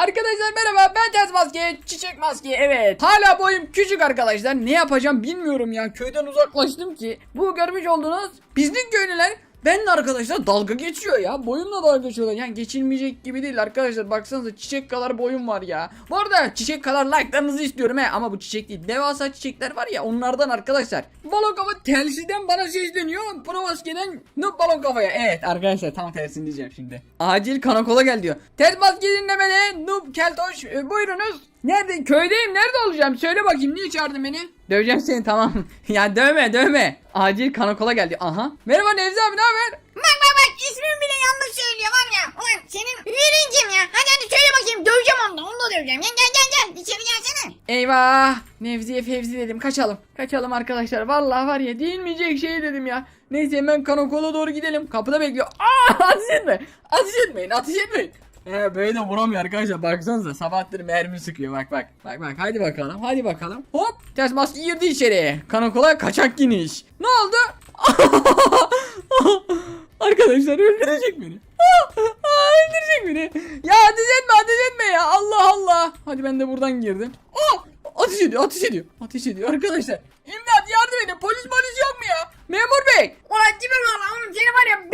Arkadaşlar merhaba ben Ters Maske Çiçek Maske evet. Hala boyum küçük arkadaşlar ne yapacağım bilmiyorum ya köyden uzaklaştım ki. Bu görmüş olduğunuz bizim köylüler Benle arkadaşlar dalga geçiyor ya. Boyumla dalga geçiyorlar. Yani geçilmeyecek gibi değil arkadaşlar. Baksanıza çiçek kadar boyum var ya. Bu arada çiçek kadar like'larınızı istiyorum he. Ama bu çiçek değil. Devasa çiçekler var ya onlardan arkadaşlar. Balon kafa telsizden bana sesleniyor. Pro maskeden noob balon kafaya. Evet arkadaşlar tam tersini diyeceğim şimdi. Acil kanakola gel diyor. Ters maske dinlemede noob keltoş e, buyurunuz. Nerede? Köydeyim. Nerede olacağım? Söyle bakayım. Niye çağırdın beni Döveceğim seni tamam. Ya dövme dövme. Acil kanakola geldi. Aha. Merhaba Nevzi abi ne haber? Bak bak bak ismini bile yanlış söylüyor var ya. Ulan senin birincim ya. Hadi hadi söyle bakayım döveceğim onu da onu da döveceğim. Gel gel gel gel. İçeri gelsene. Eyvah. Nevzi'ye Fevzi dedim kaçalım. Kaçalım arkadaşlar. Vallahi var ya değilmeyecek şey dedim ya. Neyse hemen kanakola doğru gidelim. Kapıda bekliyor. Aa ateş etme ateş etmeyin ateş etmeyin He böyle de vuramıyor arkadaşlar baksanıza sabahtır mermi sıkıyor bak bak bak bak hadi bakalım hadi bakalım hop ters maske girdi içeriye kanakola kaçak giniş ne oldu Arkadaşlar öldürecek beni. Öldürecek beni. Ya ateş etme ya. Allah Allah. Hadi ben de buradan girdim. Aa, ateş ediyor ateş ediyor. Ateş ediyor arkadaşlar. İmdat yardım edin. Polis polis yok mu ya? Memur bey. Ulan bak lan oğlum senin var ya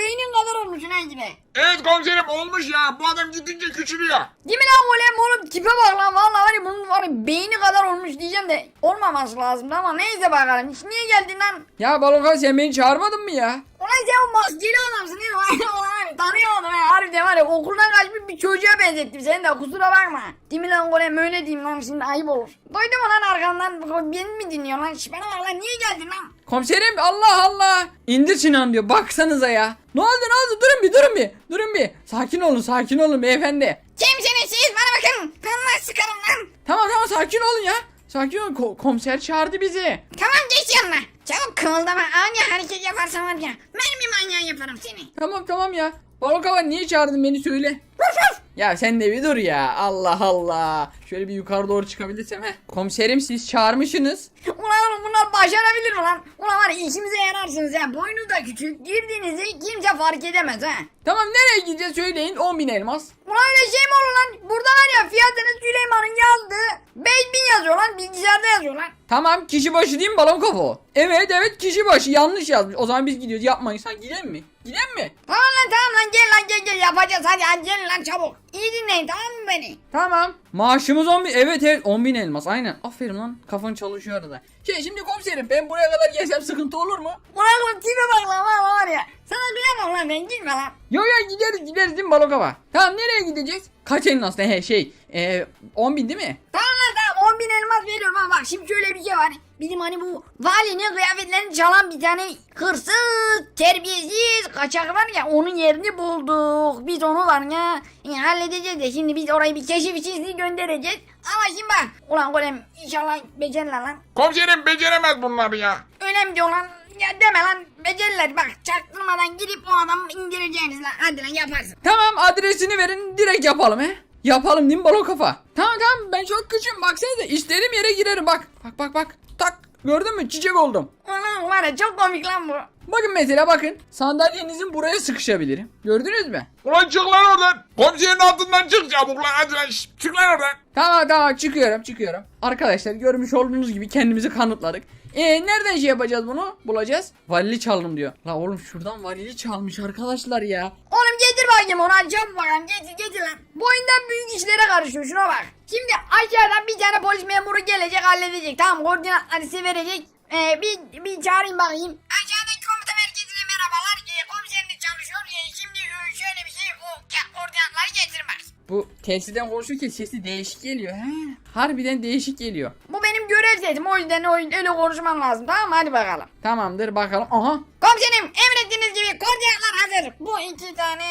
ha gibi. Evet komiserim olmuş ya. Bu adam gidince küçülüyor. Değil mi lan oğlum oğlum tipe bak lan vallahi var ya bunun var ya beyni kadar olmuş diyeceğim de olmaması lazım ama neyse bakalım. Hiç niye geldin lan? Ya Balonkan sen beni çağırmadın mı ya? Ulan sen o maskeli adamsın değil mi? Ulan var ya, tanıyamadım ya harbiden var ya okuldan kaçmış bir çocuğa benzettim seni de kusura bakma. Değil mi lan oğlum öyle diyeyim lan şimdi ayıp olur. Duydun mu lan arkandan beni mi dinliyor lan? Bana bak lan niye geldin lan? Komiserim Allah Allah. İndir Sinan diyor. Baksanıza ya. Ne oldu ne oldu? Durun bir durun bir. Durun bir. Sakin olun sakin olun beyefendi. Kimsiniz siz bana bakın. Kanına sıkarım lan. Tamam tamam sakin olun ya. Sakin olun. Ko- komiser çağırdı bizi. Tamam geç yanına. Çabuk kımıldama. Ani hareket yaparsan var ya. Mermi manyağı yaparım seni. Tamam tamam ya. Balokava niye çağırdın beni söyle. Ya sen de bir dur ya. Allah Allah. Şöyle bir yukarı doğru çıkabilirsem he. Komiserim siz çağırmışsınız. Ulan oğlum bunlar başarabilir mi lan? Ulan var ya işimize yararsınız ya. Boynuz da küçük. Girdiğinizi kimse fark edemez ha. Tamam nereye gideceğiz söyleyin 10 bin elmas. Ulan öyle şey mi olur lan? Burada var ya fiyatını Süleyman'ın yazdığı 5000 yazıyor lan. Bilgisayarda yazıyor lan. Tamam kişi başı değil mi balon kafa? Evet evet kişi başı yanlış yazmış. O zaman biz gidiyoruz yapmayın. Sen gidelim mi? Gidelim mi? Tamam lan tamam lan gel lan gel gel yapacağız hadi hadi gelin lan çabuk. İyi dinleyin tamam mı beni? Tamam. Maaşımız 10 bin. Evet evet 10 bin elmas aynen. Aferin lan kafan çalışıyor arada. Şey şimdi komiserim ben buraya kadar gelsem sıkıntı olur mu? Ulan oğlum tipe bak lan var var ya. Sana kıyamam lan ben gitme lan. Yo yo gideriz gideriz değil mi balon kafa? Tamam nereye gideceğiz? Kaç elmas ne he şey. E, 10 bin değil mi? Tamam 10 bin elmas veriyorum ama bak şimdi şöyle bir şey var. Bizim hani bu valinin kıyafetlerini çalan bir tane hırsız, terbiyesiz kaçak var ya onun yerini bulduk. Biz onu var ya e, halledeceğiz de şimdi biz orayı bir keşif için sizi göndereceğiz. Ama şimdi bak ulan golem inşallah becerirler lan. Komiserim beceremez bunları ya. Öyle mi diyor lan? Ya deme lan becerirler bak çaktırmadan gidip o adamı indireceğiniz lan. Hadi lan yaparsın. Tamam adresini verin direkt yapalım he. Yapalım değil mi balon kafa? Tamam tamam ben çok küçüğüm baksanıza istediğim yere girerim bak. Bak bak bak tak gördün mü çiçek oldum. Ulan var ya çok komik lan bu. Bakın mesela bakın sandalyenizin buraya sıkışabilirim. Gördünüz mü? Ulan çık lan oradan. Komiserin altından çık çabuk lan hadi lan. şşt, Çık lan oradan. Tamam tamam çıkıyorum çıkıyorum. Arkadaşlar görmüş olduğunuz gibi kendimizi kanıtladık. Ee nereden şey yapacağız bunu? Bulacağız. Valili çaldım diyor. La oğlum şuradan valili çalmış arkadaşlar ya. Oğlum getir bakayım onu hadi çabuk bakalım getir getir lan. Boyundan büyük işlere karışıyor şuna bak. Şimdi aşağıdan bir tane polis memuru gelecek halledecek tamam koordinatları size verecek. Ee, bir, bir çağırayım bakayım. Aşağıdaki Bu telsizden konuşurken sesi değişik geliyor. He. Harbiden değişik geliyor. Bu benim görev sesim o yüzden o- öyle konuşmam lazım tamam hadi bakalım. Tamamdır bakalım. Aha. Komiserim emrettiğiniz gibi koordinatlar hazır. Bu iki tane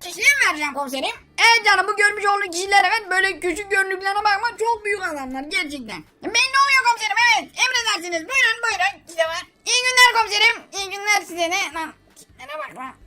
kişiye mi vereceğim komiserim? Evet canım bu görmüş olduğun kişilere ben böyle küçük görünüklerine bakma çok büyük adamlar gerçekten. Ben ne oluyor komiserim evet emredersiniz buyurun buyurun size var. İyi günler komiserim iyi günler size ne lan.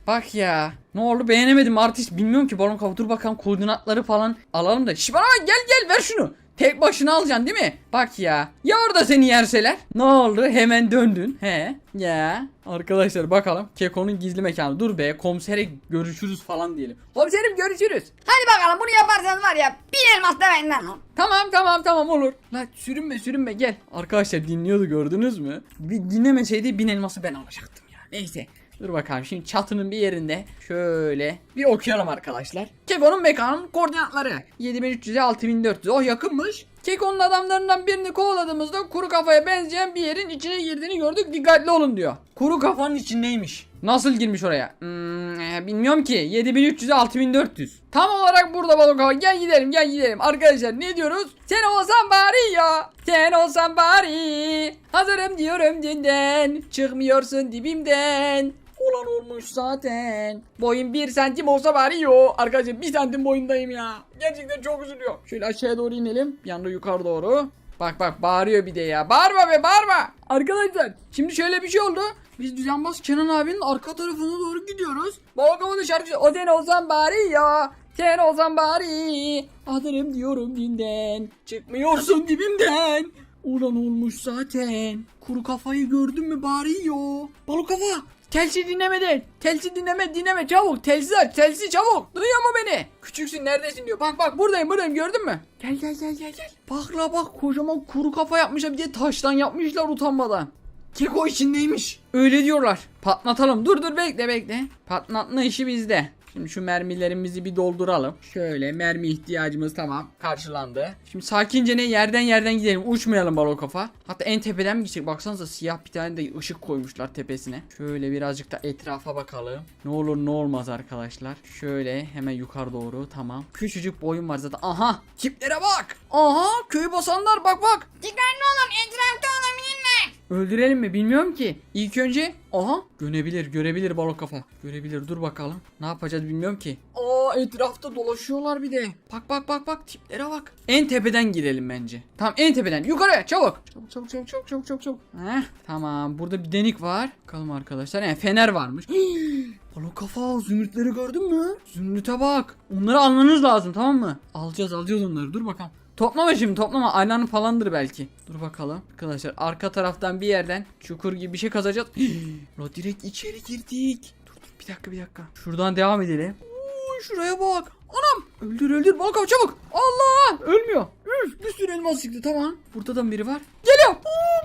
Bak ya. Ne oldu beğenemedim artist bilmiyorum ki balon kafa dur bakalım koordinatları falan alalım da. Şş bana bak, gel gel ver şunu. Tek başına alacaksın değil mi? Bak ya. Ya orada seni yerseler? Ne oldu? Hemen döndün. He. Ya. Arkadaşlar bakalım. Keko'nun gizli mekanı. Dur be komisere görüşürüz falan diyelim. Komiserim görüşürüz. Hadi bakalım bunu yaparsanız var ya bir elmas da benden lan. Tamam tamam tamam olur. La sürünme sürünme gel. Arkadaşlar dinliyordu gördünüz mü? Bir dinlemeseydi bin elması ben alacaktım ya. Neyse. Dur bakalım şimdi çatının bir yerinde şöyle bir okuyalım arkadaşlar. Keko'nun mekanın koordinatları 7300'e 6400 oh yakınmış. Keko'nun adamlarından birini kovaladığımızda kuru kafaya benzeyen bir yerin içine girdiğini gördük dikkatli olun diyor. Kuru kafanın içindeymiş. Nasıl girmiş oraya? Hmm, e, bilmiyorum ki 7300'e 6400. Tam olarak burada balık hava. Gel gidelim gel gidelim. Arkadaşlar ne diyoruz? Sen olsan bari ya. Sen olsan bari. Hazırım diyorum dünden. Çıkmıyorsun dibimden. Ulan olmuş zaten. Boyum 1 santim olsa bari yo. Arkadaşlar 1 santim boyundayım ya. Gerçekten çok üzülüyor. Şöyle aşağıya doğru inelim. Anda yukarı doğru. Bak bak bağırıyor bir de ya. Bağırma be bağırma. Arkadaşlar şimdi şöyle bir şey oldu. Biz düzenbaz Kenan abinin arka tarafına doğru gidiyoruz. Baba kafada şarkı O sen olsan bari ya. Sen olsan bari. Adırım diyorum dinden. Çıkmıyorsun dibimden. Ulan olmuş zaten. Kuru kafayı gördün mü bari yo. Balık kafa. Telsiz dinlemeden. Telsiz dinleme dinleme çabuk. Telsiz aç telsiz çabuk. Duyuyor mu beni? Küçüksün neredesin diyor. Bak bak buradayım buradayım gördün mü? Gel gel gel gel gel. Bak la bak kocaman kuru kafa yapmışlar bir de taştan yapmışlar utanmadan. Keko içindeymiş. Öyle diyorlar. Patlatalım. Dur dur bekle bekle. Patlatma işi bizde. Şimdi şu mermilerimizi bir dolduralım. Şöyle mermi ihtiyacımız tamam karşılandı. Şimdi sakince ne yerden yerden gidelim. Uçmayalım balo kafa. Hatta en tepeden mi gidecek? Baksanıza siyah bir tane de ışık koymuşlar tepesine. Şöyle birazcık da etrafa bakalım. Ne olur ne olmaz arkadaşlar. Şöyle hemen yukarı doğru tamam. Küçücük boyum var zaten. Aha tiplere bak. Aha köyü basanlar bak bak. Dikkatli olun etrafta olabilirler. Öldürelim mi bilmiyorum ki. İlk önce aha görebilir görebilir balon kafa. Görebilir dur bakalım. Ne yapacağız bilmiyorum ki. Aa etrafta dolaşıyorlar bir de. Bak bak bak bak tiplere bak. En tepeden girelim bence. Tamam en tepeden yukarı çabuk. Çabuk çabuk çabuk çabuk çabuk çabuk çabuk. Heh, tamam burada bir denik var. Bakalım arkadaşlar. Yani fener varmış. Balon kafa zümrütleri gördün mü? Zümrüte bak. Onları almanız lazım tamam mı? Alacağız alacağız onları dur bakalım. Toplama şimdi toplama aylanı falandır belki. Dur bakalım. Arkadaşlar arka taraftan bir yerden çukur gibi bir şey kazacağız. La direkt içeri girdik. Dur dur bir dakika bir dakika. Şuradan devam edelim. Oo, şuraya bak. Anam. Öldür öldür bakalım çabuk. Allah. Ölmüyor. Üf, bir sürü elmas çıktı tamam. Burada da biri var? Geliyor. Oo,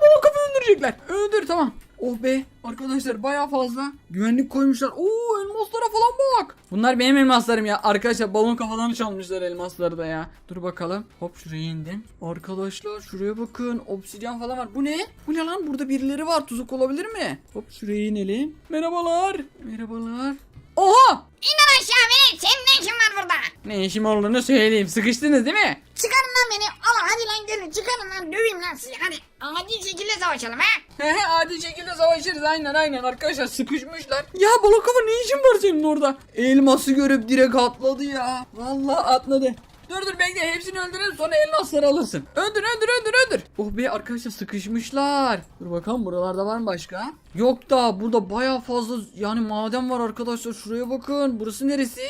öldürecekler. Öldür tamam. Oh be arkadaşlar baya fazla güvenlik koymuşlar. Oo elmaslara falan bak. Bunlar benim elmaslarım ya. Arkadaşlar balon kafadan çalmışlar elmasları da ya. Dur bakalım. Hop şuraya indim. Arkadaşlar şuraya bakın. Obsidyen falan var. Bu ne? Bu ne lan? Burada birileri var. Tuzak olabilir mi? Hop şuraya inelim. Merhabalar. Merhabalar. Oha! İn aşağı be senin ne işin var burada? Ne işim olduğunu söyleyeyim. Sıkıştınız değil mi? Çıkarın lan beni. Allah hadi lan gelin çıkarın lan döveyim lan sizi hadi. Acil şekilde savaşalım ha. Adil şekilde savaşırız aynen aynen arkadaşlar sıkışmışlar. Ya Balokova ne işin var senin orada? Elması görüp direkt atladı ya. Vallahi atladı. Dur dur bekle hepsini öldürelim sonra elmasları alırsın. Öldür öldür öldür öldür. Oh be arkadaşlar sıkışmışlar. Dur bakalım buralarda var mı başka? Yok da burada baya fazla yani maden var arkadaşlar. Şuraya bakın. Burası neresi?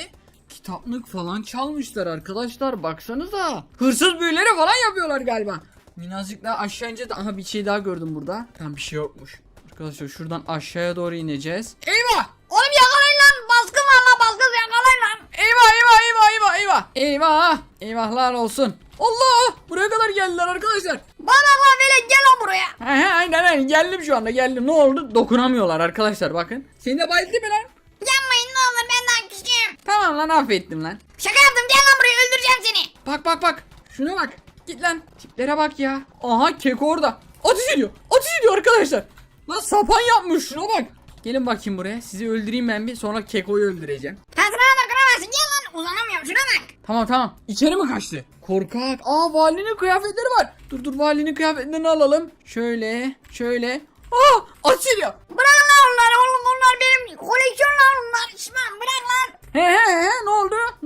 Kitaplık falan çalmışlar arkadaşlar baksanıza. Hırsız büyüleri falan yapıyorlar galiba. Minazcık daha aşağı ince de aha bir şey daha gördüm burada. Tam bir şey yokmuş. Arkadaşlar şuradan aşağıya doğru ineceğiz. Eyvah! Oğlum yakalayın lan baskın var lan baskın yakalayın lan. Eyvah eyvah eyvah eyvah eyvah. Eyvah! Eyvahlar olsun. Allah! Buraya kadar geldiler arkadaşlar. Bana lan böyle gel lan buraya. He he aynen aynen geldim şu anda geldim. Ne oldu? Dokunamıyorlar arkadaşlar bakın. Seni de bayıldı mı lan? Tamam lan affettim lan. Şaka yaptım gel lan buraya öldüreceğim seni. Bak bak bak. Şuna bak. Git lan. Tiplere bak ya. Aha keko orada. Ateş ediyor. Ateş ediyor arkadaşlar. Lan sapan yapmış şuna bak. Gelin bakayım buraya. Sizi öldüreyim ben bir. Sonra kekoyu öldüreceğim. Hazır da kıramazsın gel lan uzanamıyorum şuna bak. Tamam tamam. İçeri mi kaçtı? Korkak. Aa valinin kıyafetleri var. Dur dur valinin kıyafetlerini alalım. Şöyle. Şöyle. Aa ediyor. Bırak lan onları oğlum onlar benim koleksiyonlar onlar şişman bırak lan. He he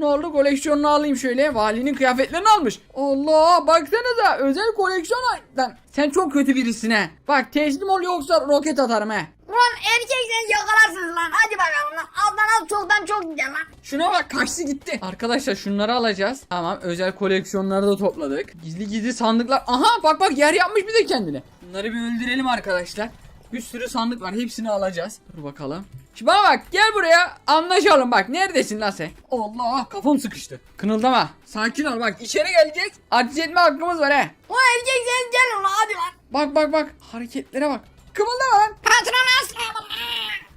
ne oldu? Koleksiyonunu alayım şöyle. Valinin kıyafetlerini almış. Allah baksanıza özel koleksiyon. Lan sen çok kötü birisin he. Bak teslim ol yoksa roket atarım he. Lan Ulan erkeksen yakalarsınız lan. Hadi bakalım lan. Alttan al çoktan çok gider lan. Şuna bak kaçtı gitti. Arkadaşlar şunları alacağız. Tamam özel koleksiyonları da topladık. Gizli gizli sandıklar. Aha bak bak yer yapmış bir de kendine. Bunları bir öldürelim arkadaşlar. Bir sürü sandık var hepsini alacağız. Dur bakalım. Şimdi bana bak gel buraya anlaşalım bak neredesin lan sen? Allah kafam sıkıştı. Kınıldama. Sakin ol bak içeri gelecek. Ateş etme hakkımız var he. Ulan erkeksen gel ulan hadi lan. Bak bak bak hareketlere bak. Kımıldama lan. Patron asla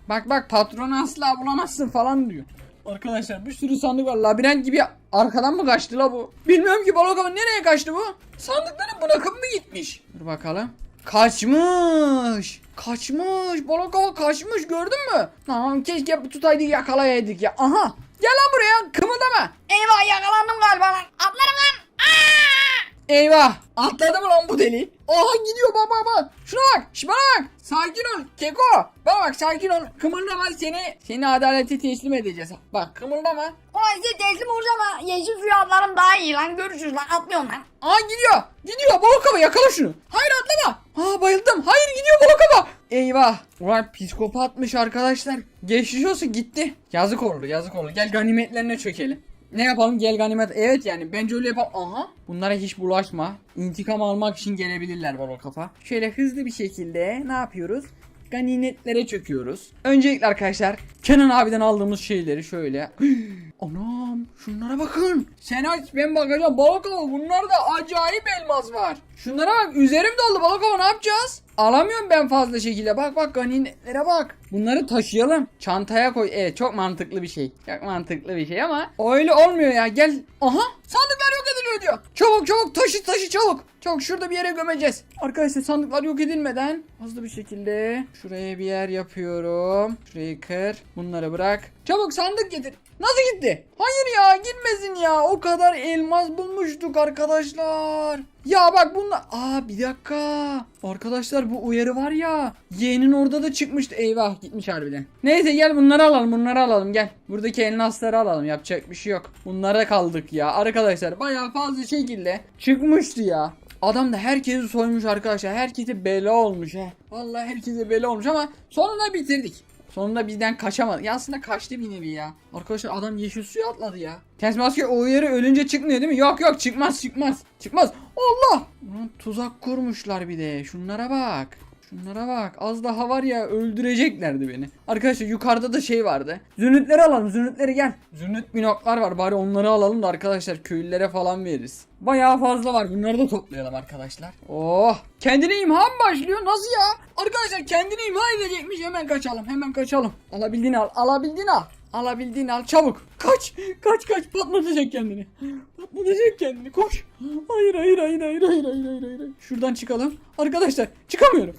Bak bak patronu asla bulamazsın falan diyor. Arkadaşlar bir sürü sandık var. Labirent gibi arkadan mı kaçtı la bu? Bilmiyorum ki balık avı nereye kaçtı bu? Sandıkları bırakıp mı gitmiş? Dur bakalım. Kaçmış. Kaçmış. Balık avı kaçmış gördün mü? Tamam keşke tutaydık yakalayaydık ya. Aha. Gel lan buraya kımıldama. Eyvah yakalandım galiba lan. Atlarım lan. Aa! Eyvah. Atladı mı lan bu deli? Aha gidiyor bak bak bak. Şuna bak. Şuna bak. Sakin ol. Keko. Bak bak sakin ol. Kımıldama seni. Seni adalete teslim edeceğiz. Bak kımıldama. Ulan size teslim olacağım ha. Yeşil suya atlarım daha iyi lan. Görüşürüz lan. Atlıyorum lan. Aa gidiyor. Gidiyor balık hava yakala şunu. Hayır atlama. Aa bayıldım. Hayır gidiyor balık hava. Eyvah. Ulan psikopatmış arkadaşlar. Geçmiş olsun gitti. Yazık oldu yazık oldu. Gel ganimetlerine çökelim. Ne yapalım gel ganimet. Evet yani bence öyle yapalım. Aha. Bunlara hiç bulaşma. İntikam almak için gelebilirler balık kafa. Şöyle hızlı bir şekilde ne yapıyoruz? Ganimetlere çöküyoruz. Öncelikle arkadaşlar Kenan abiden aldığımız şeyleri şöyle. Anam şunlara bakın. Sen aç ben bakacağım. Balık bunlarda acayip elmas var. Şunlara bak üzerim doldu balık ne yapacağız? Alamıyorum ben fazla şekilde. Bak bak ganimetlere bak. Bunları taşıyalım. Çantaya koy. Evet çok mantıklı bir şey. Çok mantıklı bir şey ama öyle olmuyor ya. Gel. Aha sandıklar yok ediliyor diyor. Çabuk çabuk taşı taşı çabuk. Çabuk şurada bir yere gömeceğiz. Arkadaşlar sandıklar yok edilmeden hızlı bir şekilde şuraya bir yer yapıyorum. Şurayı kır. Bunları bırak. Çabuk sandık getir. Nasıl gitti? Hayır ya gitmesin ya. O kadar elmas bulmuştuk arkadaşlar. Ya bak bunlar... Aa bir dakika. Arkadaşlar bu uyarı var ya. Yeğenin orada da çıkmıştı. Eyvah gitmiş harbiden. Neyse gel bunları alalım bunları alalım gel. Buradaki elmasları alalım yapacak bir şey yok. Bunlara kaldık ya. Arkadaşlar bayağı fazla şekilde çıkmıştı ya. Adam da herkesi soymuş arkadaşlar. Herkese bela olmuş he. Vallahi herkese bela olmuş ama sonunda bitirdik. Sonunda bizden kaçamadı. Ya aslında kaçtı bir nevi ya. Arkadaşlar adam yeşil suya atladı ya. Ters maske o yere ölünce çıkmıyor değil mi? Yok yok çıkmaz çıkmaz. Çıkmaz. Allah! Ulan tuzak kurmuşlar bir de. Şunlara bak. Şunlara bak. Az daha var ya öldüreceklerdi beni. Arkadaşlar yukarıda da şey vardı. Zünütleri alalım. Zünütleri gel. Zünüt binoklar var. Bari onları alalım da arkadaşlar köylülere falan veririz. Bayağı fazla var. Bunları da toplayalım arkadaşlar. Oh! Kendine imha mı başlıyor? Nasıl ya? Arkadaşlar kendini imha edecekmiş. Hemen kaçalım. Hemen kaçalım. Alabildiğini al. Alabildiğini al. Alabildiğini al çabuk. Kaç. Kaç kaç. Patlatacak kendini. Patlatacak kendini. Koş. Hayır hayır hayır hayır hayır hayır hayır hayır. Şuradan çıkalım. Arkadaşlar çıkamıyorum.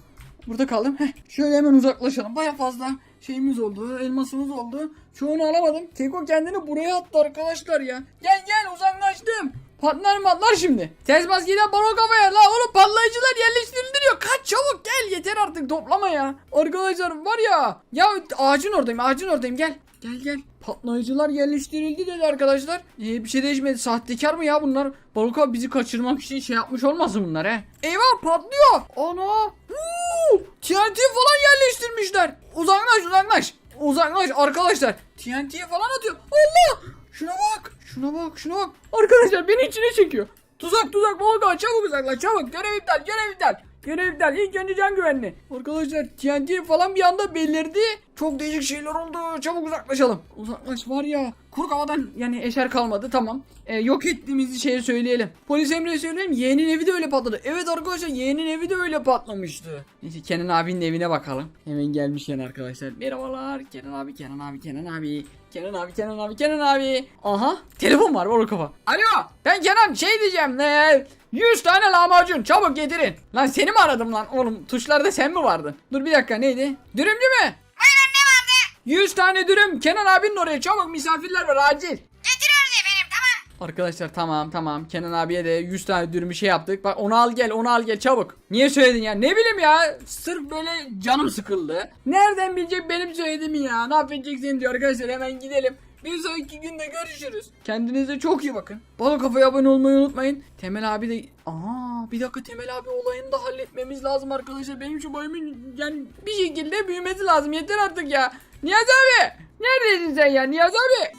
Burada kaldım. Heh. Şöyle hemen uzaklaşalım. Baya fazla şeyimiz oldu. Elmasımız oldu. Çoğunu alamadım. Keko kendini buraya attı arkadaşlar ya. Gel gel uzaklaştım. Patlar matlar şimdi. Tez maskeden balon kafaya la oğlum patlayıcılar yerleştirildi diyor. Kaç çabuk gel yeter artık toplama ya. Arkadaşlar var ya. Ya ağacın oradayım ağacın oradayım gel. Gel gel. Patlayıcılar yerleştirildi dedi arkadaşlar. Ee, bir şey değişmedi. Sahtekar mı ya bunlar? Balık bizi kaçırmak için şey yapmış olmasın bunlar he? Eyvah patlıyor. Ana. Uuu, TNT falan yerleştirmişler. Uzaklaş uzaklaş. Uzaklaş arkadaşlar. TNT falan atıyor. Allah. Şuna bak. Şuna bak şuna bak. Arkadaşlar beni içine çekiyor. Tuzak tuzak abi çabuk uzaklaş çabuk. Görev iptal görev iptal. Görev iptal. İlk önce can güvenli. Arkadaşlar TNT falan bir anda belirdi. Çok değişik şeyler oldu. Çabuk uzaklaşalım. Uzaklaş var ya. Kuru havadan yani eşer kalmadı tamam. Ee, yok ettiğimizi şeye söyleyelim. Polis Emre'ye söyleyelim. Yeğenin evi de öyle patladı. Evet arkadaşlar yeğenin evi de öyle patlamıştı. Neyse Kenan abinin evine bakalım. Hemen gelmişken arkadaşlar. Merhabalar Kenan abi Kenan abi Kenan abi. Kenan abi Kenan abi Kenan abi. Aha telefon var var kafa. Alo ben Kenan şey diyeceğim. Ne? 100 tane lahmacun çabuk getirin. Lan seni mi aradım lan oğlum tuşlarda sen mi vardın? Dur bir dakika neydi? Dürümcü mü? Aynen ne vardı? 100 tane dürüm Kenan abinin oraya çabuk misafirler var acil. Getiriyoruz efendim tamam. Arkadaşlar tamam tamam Kenan abiye de 100 tane dürüm şey yaptık. Bak onu al gel onu al gel çabuk. Niye söyledin ya? Ne bileyim ya. Sırf böyle canım sıkıldı. Nereden bilecek benim söylediğimi ya? Ne yapacaksın diyor arkadaşlar hemen gidelim. Bir sonraki günde görüşürüz. Kendinize çok iyi bakın. Bana kafaya abone olmayı unutmayın. Temel abi de... Aa bir dakika Temel abi olayını da halletmemiz lazım arkadaşlar. Benim şu boyumun yani bir şekilde büyümesi lazım. Yeter artık ya. Niyaz abi. Neredesin sen ya Niyaz abi?